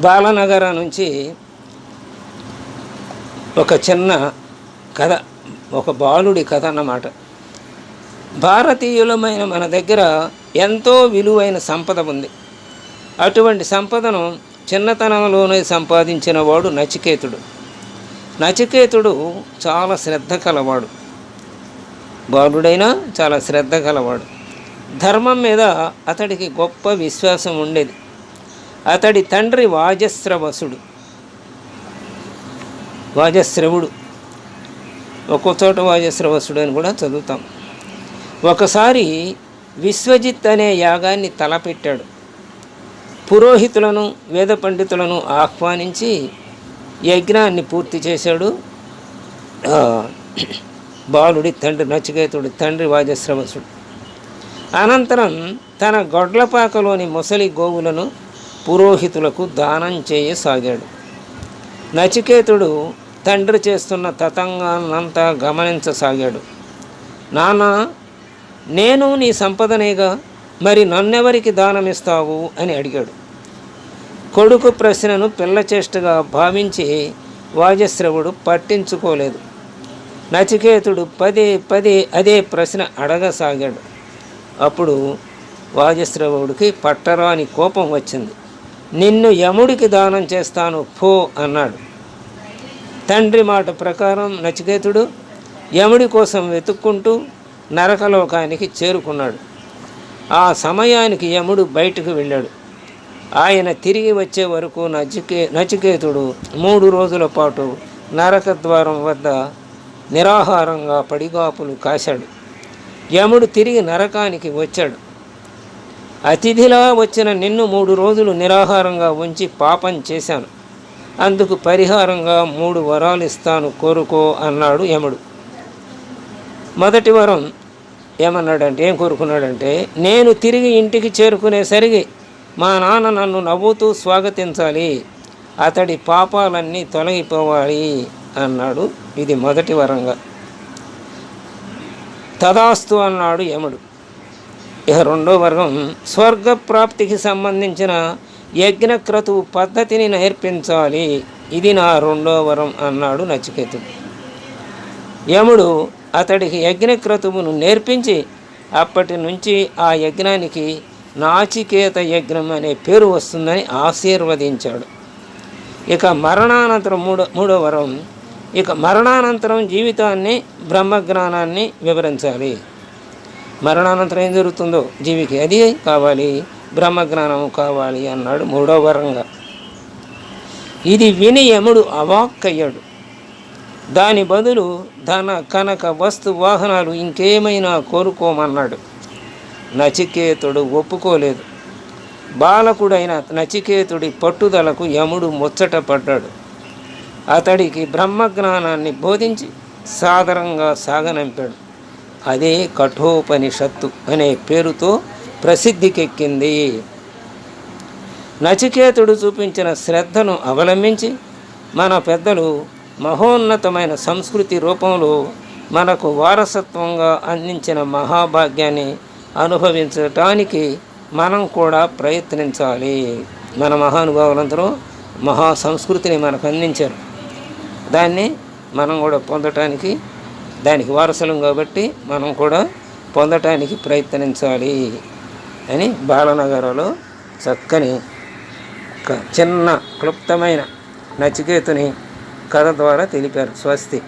బాలనగర నుంచి ఒక చిన్న కథ ఒక బాలుడి కథ అన్నమాట. భారతీయులమైన మన దగ్గర ఎంతో విలువైన సంపద ఉంది. అటువంటి సంపదను చిన్నతనంలోనే సంపాదించిన వాడు నచికేతుడు. నచికేతుడు చాలా శ్రద్ధ కలవాడు. బాలుడైనా చాలా శ్రద్ధ కలవాడు. ధర్మం మీద అతడికి గొప్ప విశ్వాసం ఉండేది. అతడి తండ్రి వాజస్రవసుడు. వాజస్రవుడు. ఒక్కో చోట వాజస్రవసుడు అని కూడా చదువుతాం. ఒకసారి విశ్వజిత్ అనే యాగాన్ని తలపెట్టాడు. పురోహితులను వేద పండితులను ఆహ్వానించి యజ్ఞాన్ని పూర్తి చేశాడు. బాలుడి తండ్రి నచికేతుడి తండ్రి వాజస్రవసుడు. అనంతరం తన గొడ్లపాకలోని ముసలి గోవులను పురోహితులకు దానం చేయసాగాడు. నచికేతుడు తండ్రి చేస్తున్న తతంగాన్నంతా గమనించసాగాడు. నాన్న నేను నీ సంపదనేగా మరి నన్నెవరికి దానమిస్తావు అని అడిగాడు. కొడుకు ప్రశ్నను పిల్లచేష్టగా భావించి వాజశ్రవుడు పట్టించుకోలేదు. నచికేతుడు పదే పదే అదే ప్రశ్న అడగసాగాడు. అప్పుడు వాజశ్రవుడికి పట్టరాని కోపం వచ్చింది. నిన్ను యముడికి దానం చేస్తాను పో అన్నాడు. తండ్రి మాట ప్రకారం నచికేతుడు యముడి కోసం వెతుక్కుంటూ నరకలోకానికి చేరుకున్నాడు. ఆ సమయానికి యముడు బయటకు వెళ్ళాడు. ఆయన తిరిగి వచ్చే వరకు నచికే నచికేతుడు మూడు రోజుల పాటు నరక ద్వారం వద్ద నిరాహారంగా పడిగాపులు కాశాడు. యముడు తిరిగి నరకానికి వచ్చాడు. అతిథిలా వచ్చిన నిన్ను మూడు రోజులు నిరాహారంగా ఉంచి పాపం చేశాను. అందుకు పరిహారంగా మూడు వరాలు ఇస్తాను కోరుకో అన్నాడు యముడు. మొదటి వరం ఏమన్నాడంటే ఏం కోరుకున్నాడంటే నేను తిరిగి ఇంటికి చేరుకునేసరికి మా నాన్న నన్ను నవ్వుతూ స్వాగతించాలి అతడి పాపాలన్నీ తొలగిపోవాలి అన్నాడు. ఇది మొదటి వరంగా. తదాస్తు అన్నాడు యముడు. ఇక రెండో వర్గం స్వర్గ ప్రాప్తికి సంబంధించిన యజ్ఞక్రతువు పద్ధతిని నేర్పించాలి. ఇది నా రెండో వరం అన్నాడు నచికేతుడు. యముడు అతడికి యజ్ఞక్రతువును నేర్పించి అప్పటి నుంచి ఆ యజ్ఞానికి నాచికేత యజ్ఞం అనే పేరు వస్తుందని ఆశీర్వదించాడు. ఇక మరణానంతరం మూడో మూడో వరం ఇక మరణానంతరం జీవితాన్ని బ్రహ్మజ్ఞానాన్ని వివరించాలి. మరణానంతరం ఏం జరుగుతుందో జీవికి అది కావాలి బ్రహ్మజ్ఞానం కావాలి అన్నాడు మూడో వరంగా. ఇది విని యముడు అవాక్కయ్యాడు. దాని బదులు ధన కనక వస్తు వాహనాలు ఇంకేమైనా కోరుకోమన్నాడు. నచికేతుడు ఒప్పుకోలేదు. బాలకుడైన నచికేతుడి పట్టుదలకు యముడు ముచ్చట పడ్డాడు. అతడికి బ్రహ్మజ్ఞానాన్ని బోధించి సాదరంగా సాగనంపాడు. అదే కఠోపనిషత్తు అనే పేరుతో ప్రసిద్ధికెక్కింది. నచికేతుడు చూపించిన శ్రద్ధను అవలంబించి మన పెద్దలు మహోన్నతమైన సంస్కృతి రూపంలో మనకు వారసత్వంగా అందించిన మహాభాగ్యాన్ని అనుభవించటానికి మనం కూడా ప్రయత్నించాలి. మన మహానుభావులందరూ మహా సంస్కృతిని మనకు అందించారు. దాన్ని మనం కూడా పొందటానికి దానికి వారసులం కాబట్టి మనం కూడా పొందటానికి ప్రయత్నించాలి అని బాలనగరలో చక్కని ఒక చిన్న క్లుప్తమైన నచికేతుని కథ ద్వారా తెలిపారు స్వస్తి.